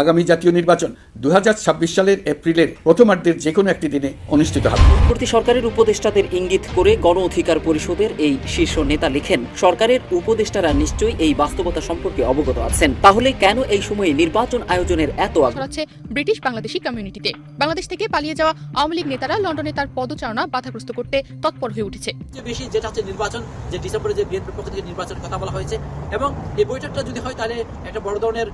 আগামী জাতীয় নির্বাচন দু হাজার ছাব্বিশ সালের এপ্রিলের প্রথমার্ধের যে কোনো একটি দিনে অনুষ্ঠিত হবে। পূর্ববর্তী সরকারের উপদেষ্টাদের ইঙ্গিত করে গণ অধিকার পরিষদের এই শীর্ষ নেতা লিখেন সরকারের উপদেষ্টারা নিশ্চয়ই এই বাস্তবতা সম্পর্কে অবগত আছেন। তাহলে কেন এই সময়ে নির্বাচন আয়োজনের এত আগ্রহ? ছড়াচ্ছে ব্রিটিশ বাংলাদেশি কমিউনিটিতে বাংলাদেশ থেকে পালিয়ে যাওয়া আওয়ামী লীগ নেতারা লন্ডনে তার পদচারণা বাধাগ্রস্ত করতে তৎপর হয়ে উঠেছে। বেশি যেটা হচ্ছে নির্বাচন যে ডিসেম্বরে যে বিএনপির পক্ষ থেকে নির্বাচনের কথা বলা হয়েছে এবং এই বৈঠকটা যদি হয় তাহলে একটা বড় ধরনের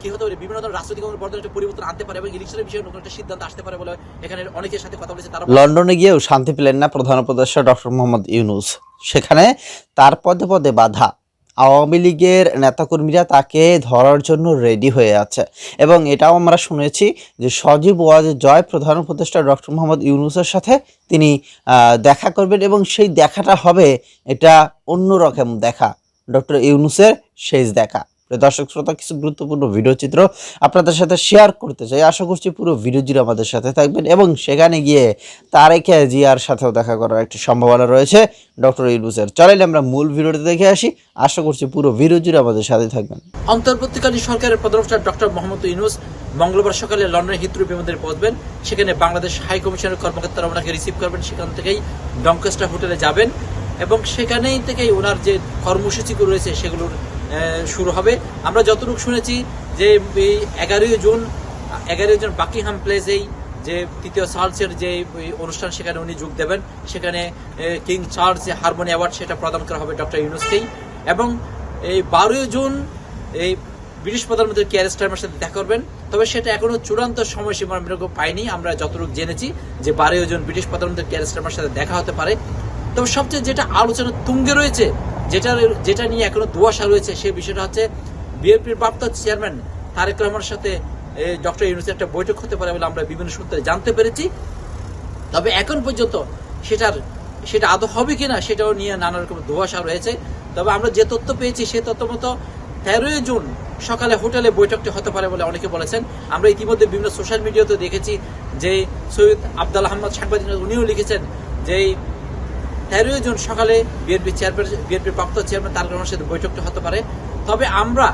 কি হতে পারে বিভিন্ন ধরনের রাজনৈতিক ধরনের একটা পরিবর্তন আনতে পারে এবং ইলেকশনের বিষয়ে নতুন একটা সিদ্ধান্ত আসতে পারে বলে এখানে অনেকের সাথে কথা বলেছে তারা লন্ডনে গিয়েও শান্তি পেলেন না প্রধান উপদেষ্টা ডক্টর মোহাম্মদ ইউনুস। সেখানে তার পদে পদে বাধা। আওয়ামী লীগের নেতাকর্মীরা তাকে ধরার জন্য রেডি হয়ে আছে। এবং এটাও আমরা শুনেছি যে সজীব ওয়াজ জয় প্রধান উপদেষ্টা ডক্টর মোহাম্মদ ইউনুসের সাথে তিনি দেখা করবেন এবং সেই দেখাটা হবে এটা অন্যরকম দেখা। ডক্টর ইউনুসের শেষ দেখা। দর্শক শ্রোতা, কিছু গুরুত্বপূর্ণ ভিডিও চিত্র আপনাদের সাথে শেয়ার করতে চাই। আশা করছি পুরো ভিডিও জুড়ে আমাদের সাথে থাকবেন এবং সেখানে গিয়ে তারেকে জিয়ার সাথেও দেখা করার একটি সম্ভাবনা রয়েছে ডক্টর ইউনুসের। চলেন আমরা মূল ভিডিওতে দেখে আসি। আশা করছি পুরো ভিডিও জুড়ে আমাদের সাথে থাকবেন। অন্তর্বর্তীকালীন সরকারের প্রধান ডক্টর মোহাম্মদ ইউনুস মঙ্গলবার সকালে লন্ডনের হিত্রু বিমানবন্দরে পৌঁছবেন সেখানে বাংলাদেশ হাই কমিশনের কর্মকর্তারা ওনাকে রিসিভ করবেন। সেখান থেকেই ডঙ্কেস্টার হোটেলে যাবেন এবং সেখানেই থেকেই ওনার যে কর্মসূচিগুলো রয়েছে সেগুলোর শুরু হবে। আমরা যতটুকু শুনেছি যে এই এগারোই জুন এগারোই জুন বাকিংহাম প্লেসেই যে তৃতীয় চার্লসের যে অনুষ্ঠান, সেখানে উনি যোগ দেবেন। সেখানে কিং চার্লস যে হারমোনি অ্যাওয়ার্ড, সেটা প্রদান করা হবে ডক্টর ইউনুসকেই। এবং এই বারোই জুন এই ব্রিটিশ প্রধানমন্ত্রী কেয়ার স্টারমের সাথে দেখা করবেন। তবে সেটা এখনও চূড়ান্ত সময়সীমা আমরা পাইনি। আমরা যতটুকু জেনেছি যে, বারোই জুন ব্রিটিশ প্রধানমন্ত্রী কেয়ার স্টারমের সাথে দেখা হতে পারে। তবে সবচেয়ে যেটা আলোচনা তুঙ্গে রয়েছে যেটা যেটা নিয়ে এখনও দুয়াশা রয়েছে সেই বিষয়টা হচ্ছে বিএনপির প্রাপ্ত চেয়ারম্যান তারেক রহমানের সাথে ডক্টর ইউনুসের একটা বৈঠক হতে পারে বলে আমরা বিভিন্ন সূত্রে জানতে পেরেছি। তবে এখন পর্যন্ত সেটার, সেটা আদৌ হবে কিনা সেটাও নিয়ে নানা রকম ধোয়াশা রয়েছে। তবে আমরা যে তথ্য পেয়েছি সে তথ্য মতো তেরোই জুন সকালে হোটেলে বৈঠকটি হতে পারে বলে অনেকে বলেছেন। আমরা ইতিমধ্যে বিভিন্ন সোশ্যাল মিডিয়াতে দেখেছি যে সৈয়দ আবদাল আহমদ সাংবাদিক, উনিও লিখেছেন যে তেরোই জুন সকালে বিএনপি চেয়ারম্যান বিএনপির প্রাপ্ত চেয়ারম্যান তারেক রহমানের সাথে বৈঠকটি হতে পারে। তবে আমরা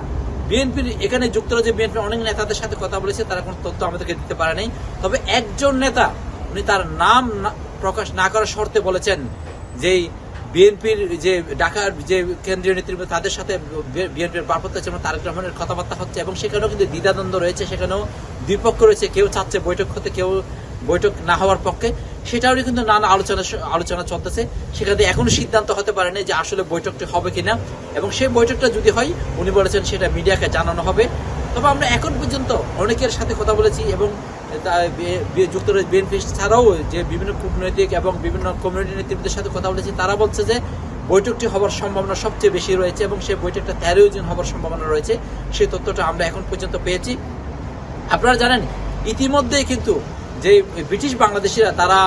বিএনপির, এখানে যুক্তরাজ্যে বিএনপির অনেক নেতাদের সাথে কথা বলেছে, তারা কোনো তথ্য আমাদেরকে দিতে পারে নাই। তবে একজন নেতা, উনি তার নাম প্রকাশ না করার শর্তে বলেছেন যে বিএনপির যে ঢাকার যে কেন্দ্রীয় নেতৃত্ব তাদের সাথে বিএনপির ভারপ্রাপ্ত চেয়ারম্যান তারেক রহমানের কথাবার্তা হচ্ছে এবং সেখানেও কিন্তু দ্বিধাদ্বন্দ্ব রয়েছে, সেখানেও দুই পক্ষ রয়েছে, কেউ চাচ্ছে বৈঠক হতে, কেউ বৈঠক না হওয়ার পক্ষে। সেটাও কিন্তু নানা আলোচনা আলোচনা চলতেছে। সেখানে এখনও সিদ্ধান্ত হতে পারেনি যে আসলে বৈঠকটি হবে কিনা। এবং সেই বৈঠকটা যদি হয়, উনি বলেছেন সেটা মিডিয়াকে জানানো হবে। তবে আমরা এখন পর্যন্ত অনেকের সাথে কথা বলেছি এবং যুক্তরাজ্য বিএনপি ছাড়াও যে বিভিন্ন কূটনৈতিক এবং বিভিন্ন কমিউনিটি নেতৃত্বের সাথে কথা বলেছি, তারা বলছে যে বৈঠকটি হওয়ার সম্ভাবনা সবচেয়ে বেশি রয়েছে এবং সেই বৈঠকটা তেরোই জুন হওয়ার সম্ভাবনা রয়েছে। সেই তথ্যটা আমরা এখন পর্যন্ত পেয়েছি। আপনারা জানেন ইতিমধ্যে কিন্তু যে ব্রিটিশ বাংলাদেশিরা, তারা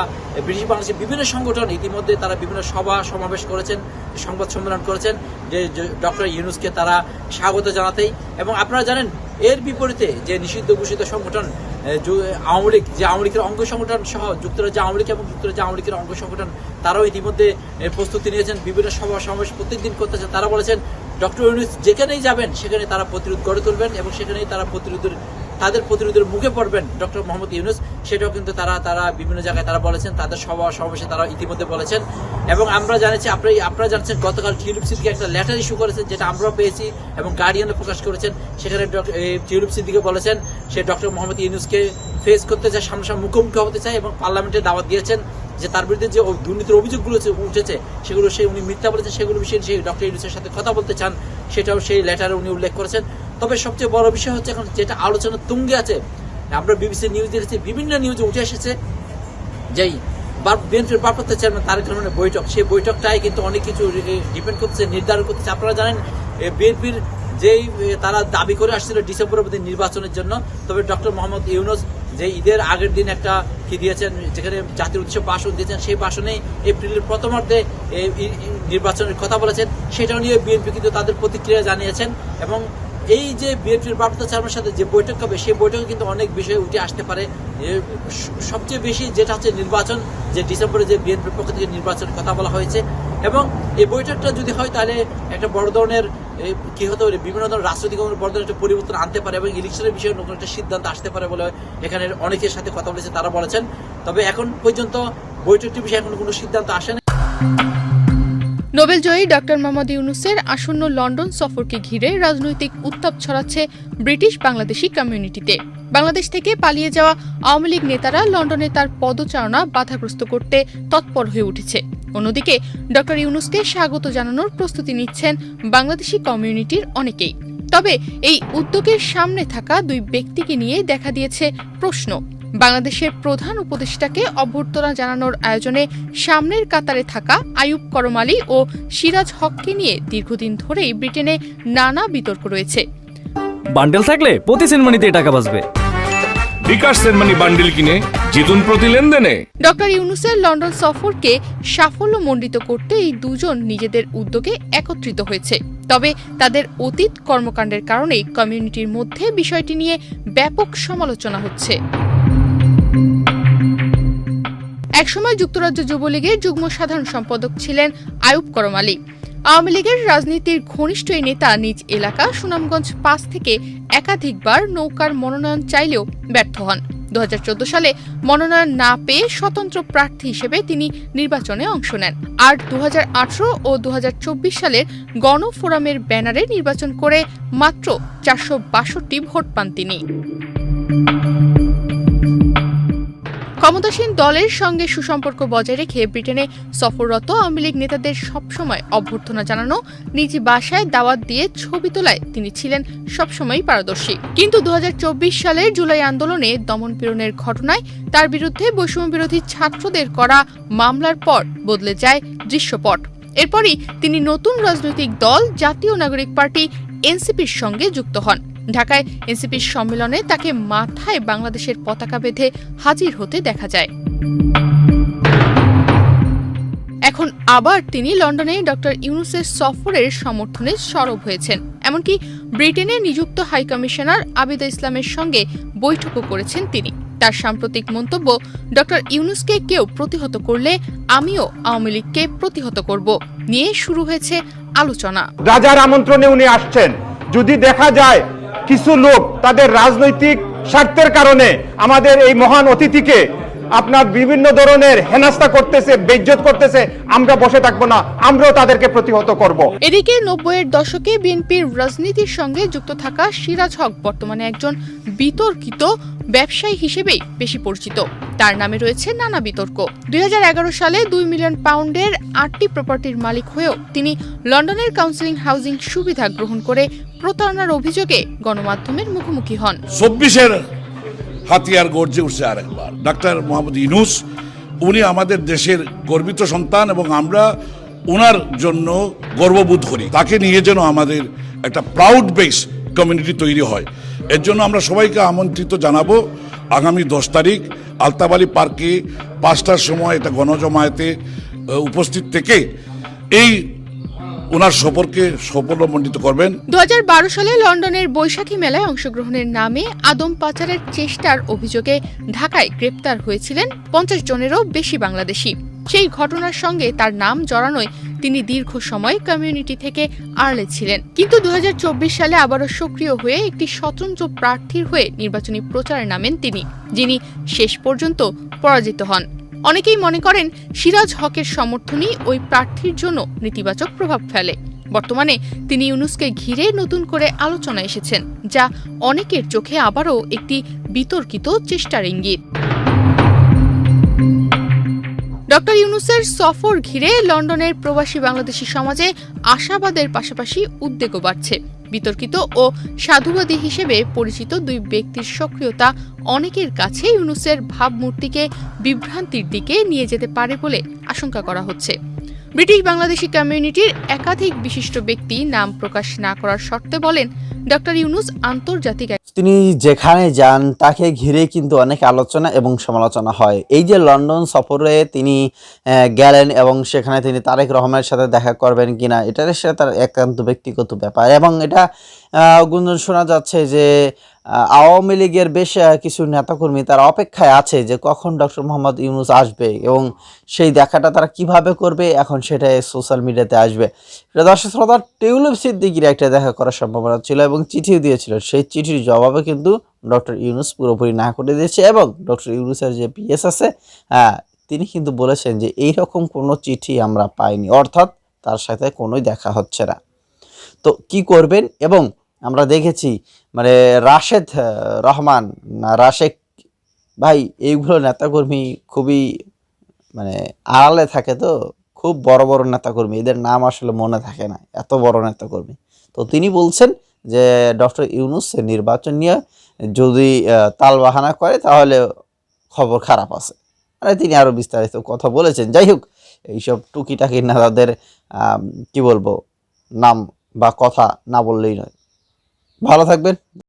ব্রিটিশ বাংলাদেশের বিভিন্ন সংগঠন ইতিমধ্যে তারা বিভিন্ন সভা সমাবেশ করেছেন, সংবাদ সম্মেলন করেছেন, যে ডক্টর ইউনুসকে তারা স্বাগত জানাতেই। এবং আপনারা জানেন, এর বিপরীতে যে নিষিদ্ধ ঘোষিত সংগঠন আওয়ামী লীগ, যে আওয়ামী লীগের অঙ্গ সংগঠন সহ যুক্তরাজ্য আওয়ামী লীগ এবং যুক্তরাজ্য আওয়ামী লীগের অঙ্গ সংগঠন, তারাও ইতিমধ্যে প্রস্তুতি নিয়েছেন, বিভিন্ন সভা সমাবেশ প্রত্যেকদিন করতেছেন। তারা বলেছেন, ডক্টর ইউনুস যেখানেই যাবেন সেখানে তারা প্রতিরোধ গড়ে তুলবেন এবং সেখানেই তারা প্রতিরোধের তাদের প্রতিরোধের মুখে পড়বেন ডক্টর মোহাম্মদ ইউনুস। সেটাও কিন্তু তারা তারা বিভিন্ন জায়গায় তারা বলেছেন, তাদের সভা সমাবেশে তারা ইতিমধ্যে বলেছেন। এবং আমরা জানাচ্ছি আপনি আপনারা জানছেন গতকাল টিউলিপ সিদ্দিকে একটা লেটার ইস্যু করেছেন, যেটা আমরাও পেয়েছি এবং গার্ডিয়ানে প্রকাশ করেছেন। সেখানে টিউলিপ সিদ্দিকে বলেছেন সে ডক্টর মোহাম্মদ ইউনুসকে ফেস করতে চায়, সামনাসামনি মুখোমুখি হতে চায় এবং পার্লামেন্টে দাওয়াত দিয়েছেন যে তার বিরুদ্ধে যে দুর্নীতির অভিযোগগুলো উঠেছে, সেগুলো সে উনি মিথ্যা বলেছেন, সেগুলো বিষয়ে সেই ডক্টর ইউনুসের সাথে কথা বলতে চান। সেটাও সেই লেটারে উনি উল্লেখ করেছেন। তবে সবচেয়ে বড় বিষয় হচ্ছে এখন যেটা আলোচনা তুঙ্গে আছে, আমরা বিবিসি নিউজ দেখেছি, বিভিন্ন নিউজে উঠে এসেছে। যেই বিএনপির ভারপ্রাপ্ত চেয়ারম্যান তারেক রহমানের বৈঠক, সেই বৈঠকটাই কিন্তু অনেক কিছু ডিপেন্ড করতেছে নির্ধারণ করতেছে। আপনারা জানেন বিএনপির যেই তারা দাবি করে আসছিল ডিসেম্বরের মধ্যে নির্বাচনের জন্য, তবে ডক্টর মোহাম্মদ ইউনুস যে ঈদের আগের দিন একটা কি দিয়েছেন, যেখানে জাতির উৎসব ভাষণ দিয়েছেন, সেই ভাষণে এপ্রিলের প্রথমার্ধে নির্বাচনের কথা বলেছেন। সেটা নিয়ে বিএনপি কিন্তু তাদের প্রতিক্রিয়া জানিয়েছেন এবং এই যে বিএনপির ভারপ্রাপ্ত চেয়ারম্যানের সাথে যে বৈঠক হবে, সেই বৈঠকে কিন্তু অনেক বিষয় উঠে আসতে পারে। সবচেয়ে বেশি যেটা হচ্ছে নির্বাচন, যে ডিসেম্বরে যে বিএনপির পক্ষ থেকে নির্বাচনের কথা বলা হয়েছে। এবং এই বৈঠকটা যদি হয়, তাহলে একটা বড় ধরনের কি হতে পারে, বিভিন্ন ধরনের রাজনৈতিক বড় ধরনের একটা পরিবর্তন আনতে পারে এবং ইলেকশনের বিষয়ে নতুন একটা সিদ্ধান্ত আসতে পারে বলে এখানে অনেকের সাথে কথা বলেছে, তারা বলেছেন। তবে এখন পর্যন্ত বৈঠকটির বিষয়ে এখন কোনো সিদ্ধান্ত আসে না নোবেল জয়ী ডক্টর মোহাম্মদ ইউনুসের আসন্ন লন্ডন সফরকে ঘিরে রাজনৈতিক উত্তাপ ছড়াচ্ছে ব্রিটিশ বাংলাদেশি কমিউনিটিতে। বাংলাদেশ থেকে পালিয়ে যাওয়া আওয়ামী লীগ নেতারা লন্ডনে তার পদচারণা বাধাগ্রস্ত করতে তৎপর হয়ে উঠেছে। অন্যদিকে, ডক্টর ইউনুসকে স্বাগত জানানোর প্রস্তুতি নিচ্ছেন বাংলাদেশি কমিউনিটির অনেকেই। তবে এই উদ্যোগের সামনে থাকা দুই ব্যক্তিকে নিয়ে দেখা দিয়েছে প্রশ্ন। বাংলাদেশের প্রধান উপদেষ্টাকে অভ্যর্থনা জানানোর আয়োজনে সামনের কাতারে থাকা আয়ুব করম আলী ও সিরাজ হককে নিয়ে দীর্ঘদিন ধরেই ব্রিটেনে নানা বিতর্ক রয়েছে। বান্ডেল থাকলে প্রতি সেনমানিতে টাকা বাঁচবে। বিকাশ সেনমানি বান্ডিল কিনে জিতুন প্রতি লেনদেনে। ডক্টর ইউনুসের লন্ডন সফরকে সাফল্যমণ্ডিত করতে এই দুজন নিজেদের উদ্যোগে একত্রিত হয়েছে। তবে তাদের অতীত কর্মকাণ্ডের কারণেই কমিউনিটির মধ্যে বিষয়টি নিয়ে ব্যাপক সমালোচনা হচ্ছে। একসময় যুক্তরাজ্য যুবলীগের যুগ্ম সাধারণ সম্পাদক ছিলেন আয়ুব করম আলী। আওয়ামী লীগের রাজনীতির ঘনিষ্ঠ এই নেতা নিজ এলাকা সুনামগঞ্জ পাঁচ থেকে একাধিকবার নৌকার মনোনয়ন চাইলেও ব্যর্থ হন। দু হাজার চোদ্দ সালে মনোনয়ন না পেয়ে স্বতন্ত্র প্রার্থী হিসেবে তিনি নির্বাচনে অংশ নেন। আর দু হাজার আঠারো ও দু হাজার চব্বিশ সালের গণফোরামের ব্যানারে নির্বাচন করে মাত্র চারশো বাষট্টি ভোট পান তিনি। ক্ষমতাসীন দলের সঙ্গে সুসম্পর্ক বজায় রেখে ব্রিটেনে সফররত আওয়ামী লীগ নেতাদের সবসময় অভ্যর্থনা জানানো, নিজ বাসায় দাওয়াত দিয়ে ছবি তোলায় তিনি ছিলেন সবসময় পারদর্শী। কিন্তু দু হাজার চব্বিশ সালের জুলাই আন্দোলনে দমনপীড়নের ঘটনায় তার বিরুদ্ধে বৈষম্য বিরোধী ছাত্রদের করা মামলার পর বদলে যায় দৃশ্যপট। এরপরই তিনি নতুন রাজনৈতিক দল, জাতীয় নাগরিক পার্টি, এনসিপির সঙ্গে যুক্ত হন। ঢাকায় এনসিপির সম্মেলনে তাকে মাথায় বাংলাদেশের পতাকা বেঁধে হাজির হতে দেখা যায়। এখন আবার তিনি লন্ডনে ডক্টর ইউনুসের সফরের সমর্থনে সরব হয়েছেন। এমনকি ব্রিটেনে নিযুক্ত হাই কমিশনার আবিদা ইসলামের সঙ্গে বৈঠকও করেছেন তিনি। তার সাম্প্রতিক মন্তব্য, ডক্টর ইউনুসকে কেউ প্রতিহত করলে আমিও আওয়ামী লীগকে প্রতিহত করব নিয়ে শুরু হয়েছে আলোচনা। রাজার আমন্ত্রণে উনি আসছেন। যদি দেখা যায় কিছু লোক তাদের রাজনৈতিক স্বার্থের কারণে আমাদের এই মহান অতিথিকে আপনার বিভিন্ন ধরনের হেনাস্তা করতেছে বেজ্জত করতেছে আমরা বসে থাকব না আমরাও তাদেরকে প্রতিহত করব। এদিকে নব্বইয়ের দশকে বিএনপির রাজনীতির সঙ্গে যুক্ত থাকা সিরাজ হক বর্তমানে একজন বিতর্কিত ব্যবসায়ী হিসেবেই বেশি পরিচিত। তার নামে রয়েছে নানা বিতর্ক। দুই হাজার এগারো সালে দুই মিলিয়ন পাউন্ডের আটটি প্রপার্টির মালিক হয়েও তিনি লন্ডনের কাউন্সিলিং হাউজিং সুবিধা গ্রহণ করে প্রতারণার অভিযোগে গণমাধ্যমের মুখোমুখি হন। চব্বিশের হাতিয়ার গর্জে উঠছে আরেকবার। ডাক্তার মোহাম্মদ ইনুস উনি আমাদের দেশের গর্বিত সন্তান এবং আমরা ওনার জন্য গর্ববোধ করি। তাকে নিয়ে যেন আমাদের একটা প্রাউড বেস কমিউনিটি তৈরি হয়। এর জন্য আমরা সবাইকে আমন্ত্রিত জানাব, আগামী দশ তারিখ আলতাবালি পার্কে পাঁচটার সময় এটা গণজমায়েতে উপস্থিত থেকে এই ওনার সফরকে সফলমণ্ডিত করবেন। দুহাজার বারো সালে লন্ডনের বৈশাখী মেলায় অংশগ্রহণের নামে আদম পাচারের চেষ্টার অভিযোগে ঢাকায় গ্রেপ্তার হয়েছিলেন পঞ্চাশ জনেরও বেশি বাংলাদেশি। সেই ঘটনার সঙ্গে তার নাম জড়ানোয় তিনি দীর্ঘ সময় কমিউনিটি থেকে আড়লে ছিলেন। কিন্তু দু হাজার চব্বিশ সালে আবারও সক্রিয় হয়ে একটি স্বতন্ত্র প্রার্থীর হয়ে নির্বাচনী প্রচারে নামেন তিনি, যিনি শেষ পর্যন্ত পরাজিত হন। অনেকেই মনে করেন সিরাজ হকের সমর্থনই ওই প্রার্থীর জন্য নেতিবাচক প্রভাব ফেলে। বর্তমানে তিনি ইউনুসকে ঘিরে নতুন করে আলোচনা এসেছেন, যা অনেকের চোখে আবারও একটি বিতর্কিত চেষ্টার ইঙ্গিত। ডক্টর ইউনুসের সফর ঘিরে লন্ডনের প্রবাসী বাংলাদেশি সমাজে আশাবাদের পাশাপাশি উদ্বেগও বাড়ছে। বিতর্কিত ও সাধুবাদী হিসেবে পরিচিত দুই ব্যক্তির সক্রিয়তা অনেকের কাছে ইউনুসের ভাবমূর্তিকে বিভ্রান্তির দিকে নিয়ে যেতে পারে বলে আশঙ্কা করা হচ্ছে। ব্রিটিশ বাংলাদেশি কমিউনিটির একাধিক বিশিষ্ট ব্যক্তি নাম প্রকাশ না করার শর্তে বলেন ডক্টর ইউনুস আন্তর্জাতিক তিনি যেখানে যান, তাকে ঘিরে কিন্তু অনেক আলোচনা এবং সমালোচনা হয়। এই যে লন্ডন সফরে তিনি গেলেন এবং সেখানে তিনি তারেক রহমানের সাথে দেখা করবেন কিনা, এটার সাথে তার একান্ত ব্যক্তিগত ব্যাপার। এবং এটা গুঞ্জন শোনা যাচ্ছে যে আওয়ামী লীগের বেশ কিছু নেতাকর্মী তারা অপেক্ষায় আছে যে কখন ডক্টর মোহাম্মদ ইউনুস আসবে এবং সেই দেখাটা তারা কীভাবে করবে, এখন সেটা সোশ্যাল মিডিয়াতে আসবে। এটা দর্শক শ্রোতা, টিউলিপ সিদ্দিকির একটা দেখা করার সম্ভাবনা ছিল এবং চিঠিও দিয়েছিল। সেই চিঠির জবাবে কিন্তু ডক্টর ইউনুস পুরোপুরি না করে দিয়েছে এবং ডক্টর ইউনুসের যে পিএস আছে হ্যাঁ তিনি কিন্তু বলেছেন যে এই রকম কোনো চিঠি আমরা পাইনি, অর্থাৎ তার সাথে কোনোই দেখা হচ্ছে না। তো কি করবেন এবং আমরা দেখেছি মানে রাশেদ রহমান রাশেক ভাই, এইগুলো নেতাকর্মী খুবই মানে আড়ালে থাকে তো, খুব বড় বড় নেতাকর্মী, এদের নাম আসলে মনে থাকে না, এত বড় নেতাকর্মী। তো তিনি বলছেন যে, ডক্টর ইউনুস নির্বাচন নিয়ে যদি তালবাহানা করে, তাহলে খবর খারাপ আছে। মানে তিনি আরও বিস্তারিত কথা বলেছেন। যাই হোক, এইসব টুকিটাকি নেতাদের কি বলব, নাম বা কথা না বললেই নয়। ভালো থাকবেন।